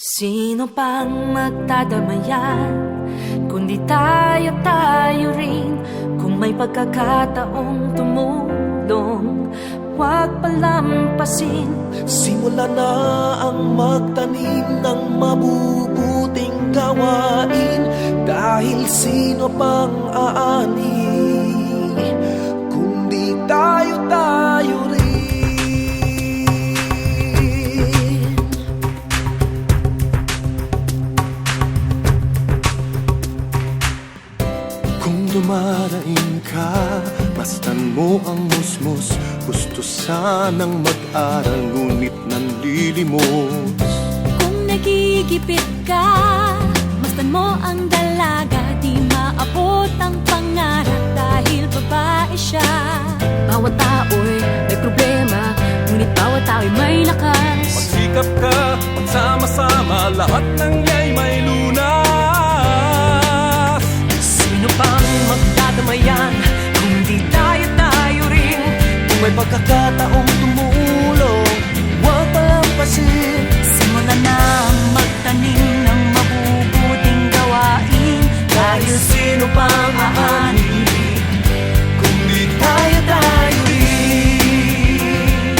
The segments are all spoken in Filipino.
Sino pang magdadamayan Kundi tayo tayo rin. Kung may pagkakataong tumulong Huwag palampasin. Simula na ang magtanim ng mabubuting gawain. Dahil sino pang aani Kung dumaraing ka, mastan mo ang musmus. Gusto sanang mag-aral, ngunit nanlilimos. Kung nagigipit ka, mastan mo ang dalaga. Di maabot ang pangarap dahil babae siya. Bawat tao'y may problema Ngunit bawat tao'y may lakas. Magsikap ka, magsama-sama Lahat ng may pagkakataong tumulong. Huwag palampasin. Simulan na magtanim ng mabubuting gawain. Dahil sino pang aani Kung di tayo tayo rin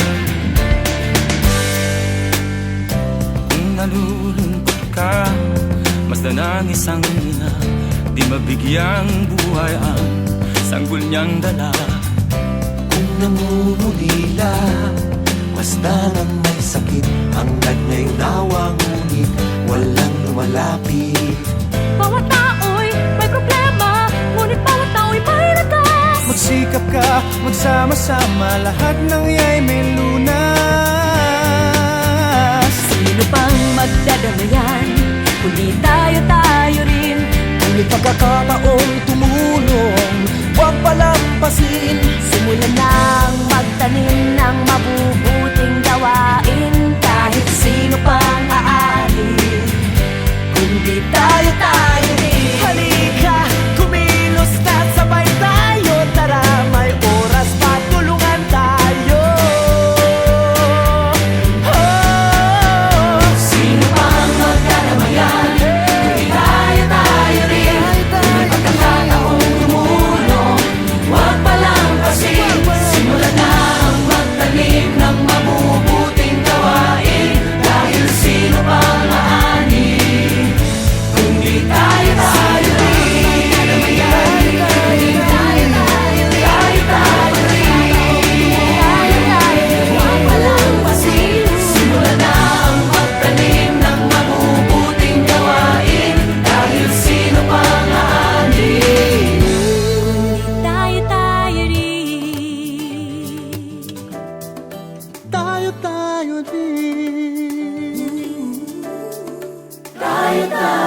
Kung nalulungkot ka Masdan ang isang ina. Di mabigyang buhay ang sanggol niyang dala Kung nangungulila Basta nang may sakit Ang nagay nawa ngunit Walang lumalapit Bawat tao'y may problema Ngunit bawat tao'y may lakas. Magsikap ka, magsama-sama Lahat ng yay may lunas. Sino pang magdadamayan Kundi tayo tayo rin. May pagkakataong tumulong Tá, Itália, Itália. tayo din. Tayo tayo.